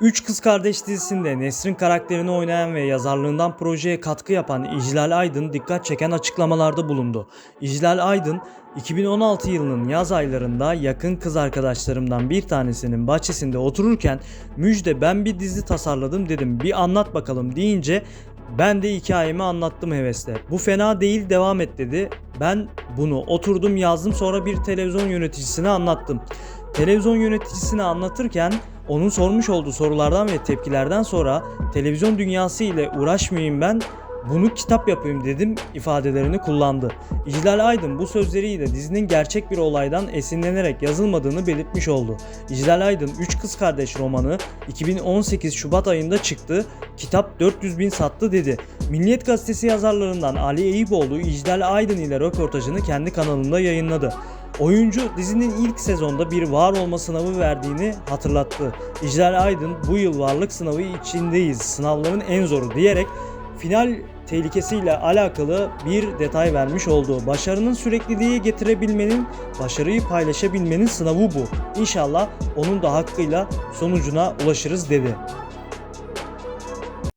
Üç Kız Kardeş dizisinde Nesrin karakterini oynayan ve yazarlığından projeye katkı yapan İclal Aydın dikkat çeken açıklamalarda bulundu. İclal Aydın, 2016 yılının yaz aylarında yakın kız arkadaşlarımdan bir tanesinin bahçesinde otururken Müjde ben bir dizi tasarladım dedim bir anlat bakalım deyince ben de hikayemi anlattım hevesle. Bu fena değil devam et dedi. Ben bunu oturdum yazdım sonra bir televizyon yöneticisine anlattım. Televizyon yöneticisine anlatırken onun sormuş olduğu sorulardan ve tepkilerden sonra televizyon dünyası ile uğraşmayayım ben bunu kitap yapayım dedim ifadelerini kullandı. İclal Aydın bu sözleriyle dizinin gerçek bir olaydan esinlenerek yazılmadığını belirtmiş oldu. İclal Aydın 3 Kız Kardeş romanı 2018 Şubat ayında çıktı. Kitap 400 bin sattı dedi. Milliyet Gazetesi yazarlarından Ali Eyüboğlu İclal Aydın ile röportajını kendi kanalında yayınladı. Oyuncu dizinin ilk sezonda bir var olma sınavı verdiğini hatırlattı. İclal Aydın bu yıl varlık sınavı içindeyiz. Sınavların en zoru diyerek final tehlikesiyle alakalı bir detay vermiş oldu. Başarının sürekliliği getirebilmenin, başarıyı paylaşabilmenin sınavı bu. İnşallah onun da hakkıyla sonucuna ulaşırız dedi.